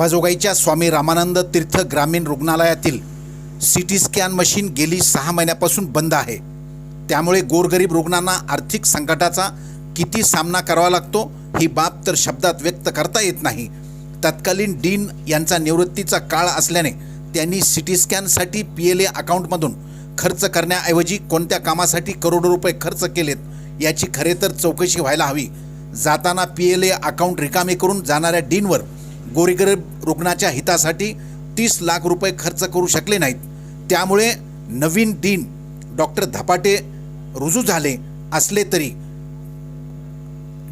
अंबाजोगाईच्या स्वामी रामानंद तीर्थ ग्रामीण रुग्णालयातील C T scan machine गेली सहा महिन्यापासून बंद आहे. त्यामुळे गोरगरीब रुग्णांना आर्थिक संकटाचा किती सामना करावा लागतो ही बाब तर शब्दात व्यक्त करता येत नाही. तत्कालीन डीन यांचा निवृत्तीचा काळ असल्याने त्यांनी सी टी स्कॅनसाठी पी एल ए अकाउंटमधून खर्च करण्याऐवजी कोणत्या कामासाठी करोडो रुपये खर्च केलेत याची खरे तर चौकशी व्हायला हवी. जाताना पी एल ए अकाउंट रिकामे करून जाणाऱ्या डीनवर गोरीगरीब रुग्णाच्या हितासाठी तीस लाख रुपये खर्च करू शकले नाहीत. त्यामुळे नवीन डीन डॉक्टर धपाटे रुजू झाले असले तरी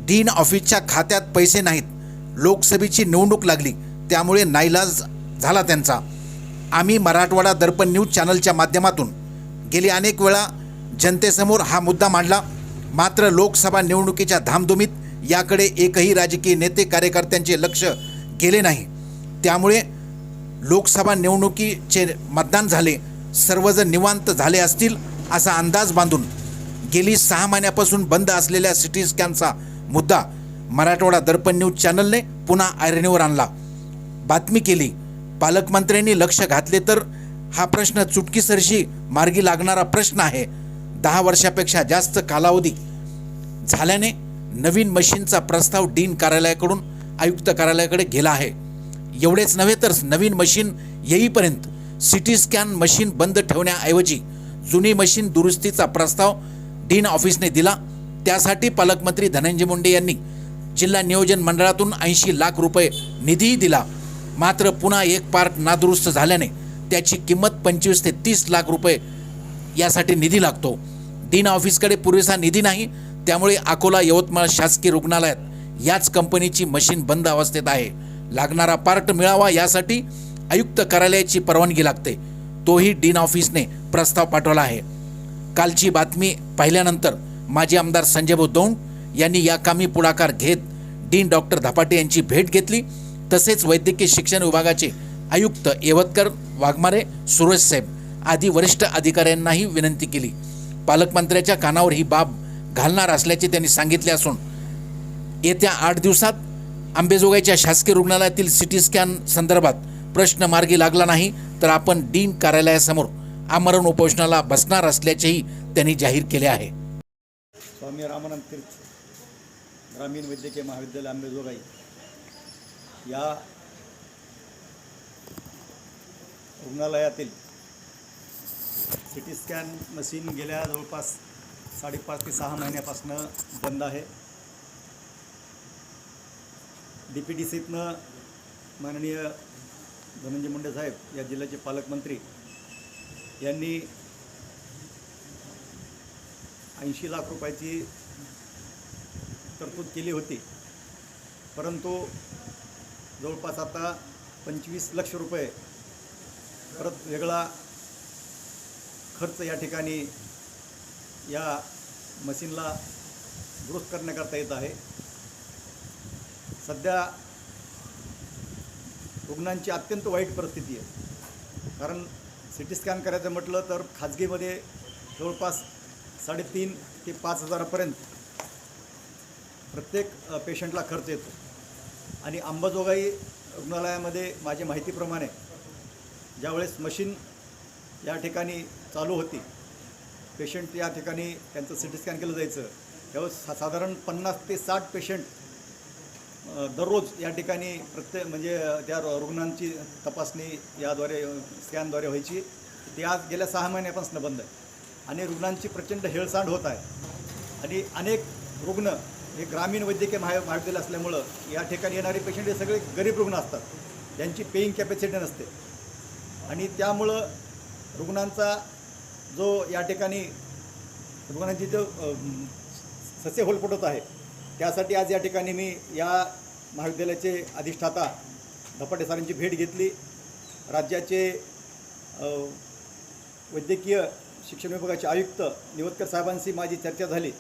डीन ऑफिसच्या खात्यात पैसे नाहीत. लोकसभेची निवडणूक लागली त्यामुळे नाईलाज झाला त्यांचा. आम्ही मराठवाडा दर्पण न्यूज चॅनलच्या माध्यमातून गेली अनेक वेळा जनतेसमोर हा मुद्दा मांडला. मात्र लोकसभा निवडणुकीच्या धामधुमीत याकडे एकही राजकीय नेते कार्यकर्त्यांचे लक्ष गेले नाही. त्यामुळे लोकसभा निवडणुकीचे मतदान झाले. सर्वजण निवांत झाले असतील असा अंदाज बांधून गेली सहा महिन्यापासून बंद असलेल्या सिटी स्कॅनचा मुद्दा मराठवाडा दर्पण न्यूज चॅनलने पुन्हा ऐरणीवर आणला. बातमी केली पालकमंत्र्यांनी लक्ष घातले तर हा प्रश्न चुटकीसरशी मार्गी लागणारा प्रश्न आहे. दहा वर्षापेक्षा जास्त कालावधी झाल्याने नवीन मशीनचा प्रस्ताव डीन कार्यालयाकडून आयुक्त कार्यालयाकडे गेला आहे. एवढेच नव्हे तर नवीन मशीन येईपर्यंत सिटी स्कॅन मशीन बंद ठेवण्याऐवजी जुनी मशीन दुरुस्तीचा प्रस्ताव डीन ऑफिसने दिला. त्यासाठी पालकमंत्री धनंजय मुंडे यांनी जिल्हा नियोजन मंडळातून ऐंशी लाख रुपये निधीही दिला. मात्र पुन्हा एक पार्ट नादुरुस्त झाल्याने त्याची किंमत पंचवीस ते तीस लाख रुपये यासाठी निधी लागतो. डीन ऑफिसकडे पुरेसा निधी नाही. त्यामुळे अकोला यवतमाळ शासकीय रुग्णालयात याच कंपनीची मशीन बंद अवस्थेत आहे. लागणारा पार्ट मिळावा यासाठी आयुक्त कार्यालयाची परवानगी लागते. तोही डीन ऑफिसने प्रस्ताव पाठवला आहे. कालची बातमी पाहिल्यानंतर माजी आमदार संजय बोदौंड यांनी या कामी पुढाकार घेत डीन डॉक्टर धपाटे यांची भेट घेतली. तसेच वैद्यकीय शिक्षण विभागाचे आयुक्त येवतकर वाघमारे सुरेश साहेब आदी वरिष्ठ अधिकाऱ्यांनाही विनंती केली. पालकमंत्र्याच्या कानावर ही बाब घालणार असल्याचे त्यांनी सांगितले असून येत्या आठ दिवसात आंबेजोगाईच्या शासकीय रुग्णालयातील सिटी स्कॅन संदर्भात प्रश्न मार्गी लागला नाही तर आपण डीन कार्यालयासमोर आमरण उपोषणाला बसणार असल्याचेही त्यांनी जाहीर केले आहे. स्वामी रामानंद तीर्थ ग्रामीण वैद्यकीय महाविद्यालय आंबेजोगाई या रुग्णालयातील सी टी स्कॅन मशीन गेल्या जवळपास साडेपाच ते सहा महिन्यापासून बंद आहे. डी पी डी सीतनं माननीय धनंजय मुंडे साहेब या जिल्ह्याचे पालकमंत्री यांनी ऐंशी लाख रुपयाची तरतूद केली होती. परंतु जवळपास आता पंचवीस लक्ष रुपये परत वेगळा खर्च या ठिकाणी या मशीनला दुरुस्त करण्याकरता येत आहे. सध्या रुग्णांची अत्यंत वाईट परिस्थिती आहे. कारण सी टी स्कॅन करायचं म्हटलं तर खाजगीमध्ये जवळपास साडेतीन ते पाच हजारापर्यंत प्रत्येक पेशंटला खर्च येतो. आणि अंबाजोगाई रुग्णालयामध्ये माझ्या माहितीप्रमाणे ज्यावेळेस मशीन या ठिकाणी चालू होती पेशंट या ठिकाणी त्यांचं सी टी स्कॅन केलं जायचं त्यावेळेस साधारण पन्नास ते साठ पेशंट दररोज या ठिकाणी प्रत्येक म्हणजे त्या रु- रुग्णांची तपासणी याद्वारे स्कॅनद्वारे व्हायची. ती आज गेल्या सहा महिन्यापासून बंद आहे. आणि रुग्णांची प्रचंड हेळसांड होत आहे. आणि अनेक रुग्ण हे ग्रामीण वैद्यकीय महा महाविद्यालय असल्यामुळं या ठिकाणी येणारे पेशंट हे सगळे गरीब रुग्ण असतात. त्यांची पेईंग कॅपॅसिटी नसते. आणि त्यामुळं रुग्णांचा जो या ठिकाणी रुग्णांची जो ससे सस्य होलपटत आहे त्यासाठी आज या ठिकाणी मी या महाविद्यालयाचे अधिष्ठाता धपाटे सरांची भेट घेतली. राज्याचे वैद्यकीय शिक्षण विभागाचे आयुक्त निवतकर साहेबांशी माझी चर्चा झाली.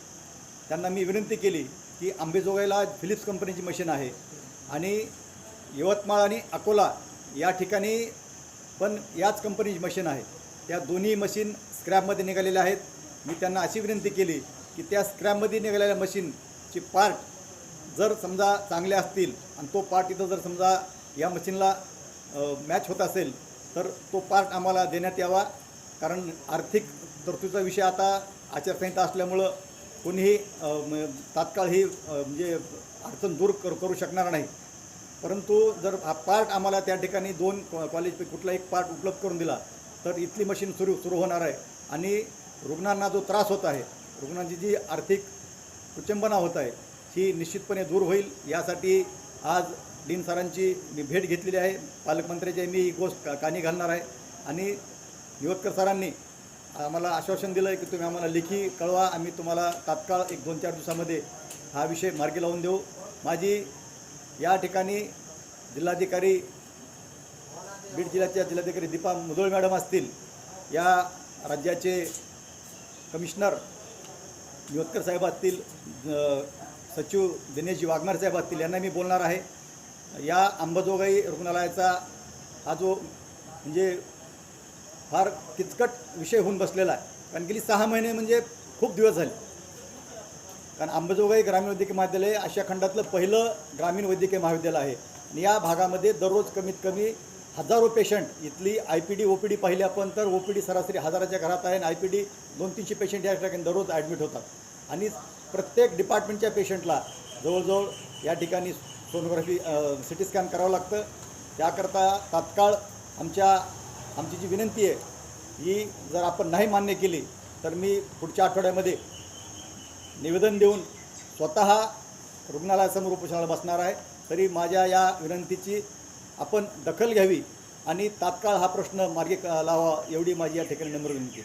त्यांना मी विनंती केली की आंबेजोगाईला फिलिप्स कंपनीची मशीन आहे आणि यवतमाळ आणि अकोला या ठिकाणी पण याच कंपनीची मशीन आहे. त्या दोन्ही मशीन स्क्रॅपमध्ये निघालेल्या आहेत. मी त्यांना अशी विनंती केली की त्या स्क्रॅपमध्ये निघालेल्या मशीन चे पार्ट जर समजा चांगले असतील आणि तो पार्ट इथं जर समजा या मशीनला मॅच होत असेल तर तो पार्ट आम्हाला देण्यात यावा. कारण आर्थिक तरतुदीचा विषय आता आचारसंहिता असल्यामुळं कोणीही तात्काळ ही म्हणजे अडचण दूर कर करू शकणार नाही. परंतु जर हा पार्ट आम्हाला त्या ठिकाणी दोन कॉलेज कुठला एक पार्ट उपलब्ध करून दिला तर इथली मशीन सुरू सुरू होणार आहे. आणि रुग्णांना जो त्रास होत आहे रुग्णांची जी आर्थिक कुचंबना होत आहे ही निश्चितपणे दूर होईल. यासाठी आज डीन सरांची मी भेट घेतलेली आहे. पालकमंत्र्याची मी ही गोष्ट का कानी घालणार आहे. आणि निवतकर सरांनी आम्हाला आश्वासन दिलं आहे की तुम्ही आम्हाला लेखी कळवा. आम्ही तुम्हाला तात्काळ एक दोन चार दिवसामध्ये हा विषय मार्गी लावून देऊ. माझी या ठिकाणी जिल्हाधिकारी बीड जिल्ह्याच्या जिल्हाधिकारी दीपा मुदोळ मॅडम असतील या राज्याचे कमिशनर निवतकर साहेब असतील सचिव दिनेशजी वाघमार साहेब असतील यांना मी बोलणार आहे. या अंबाजोगाई रुग्णालयाचा हा जो म्हणजे फार किचकट विषय होऊन बसलेला आहे. कारण गेली सहा महिने म्हणजे खूप दिवस झाले. कारण अंबाजोगाई ग्रामीण वैद्यकीय महाविद्यालय आशिया खंडातलं पहिलं ग्रामीण वैद्यकीय महाविद्यालय आहे. आणि या भागामध्ये दररोज कमीत कमी हजारो पेशंट इथली I P D O P D पाहिली आपण तर ओ पी डी सरासरी हजाराच्या घरात आहे आणि आय पी डी दोन तीनशे पेशंट या ठिकाणी दररोज ॲडमिट होतात. आणि प्रत्येक डिपार्टमेंटच्या पेशंटला जवळजवळ या ठिकाणी सोनोग्राफी सी टी स्कॅन करावं लागतं. त्याकरता तात्काळ आमच्या आमची जी विनंती आहे ही जर आपण नाही मान्य केली तर मी पुढच्या आठवड्यामध्ये निवेदन देऊन स्वतः रुग्णालयासमोर उपोषणाला बसणार आहे. तरी माझ्या या विनंतीची आपण दखल घ्यावी आणि तात्काळ हा प्रश्न मार्गी लावा एवढी माझी या ठिकाणी नम्र विनंती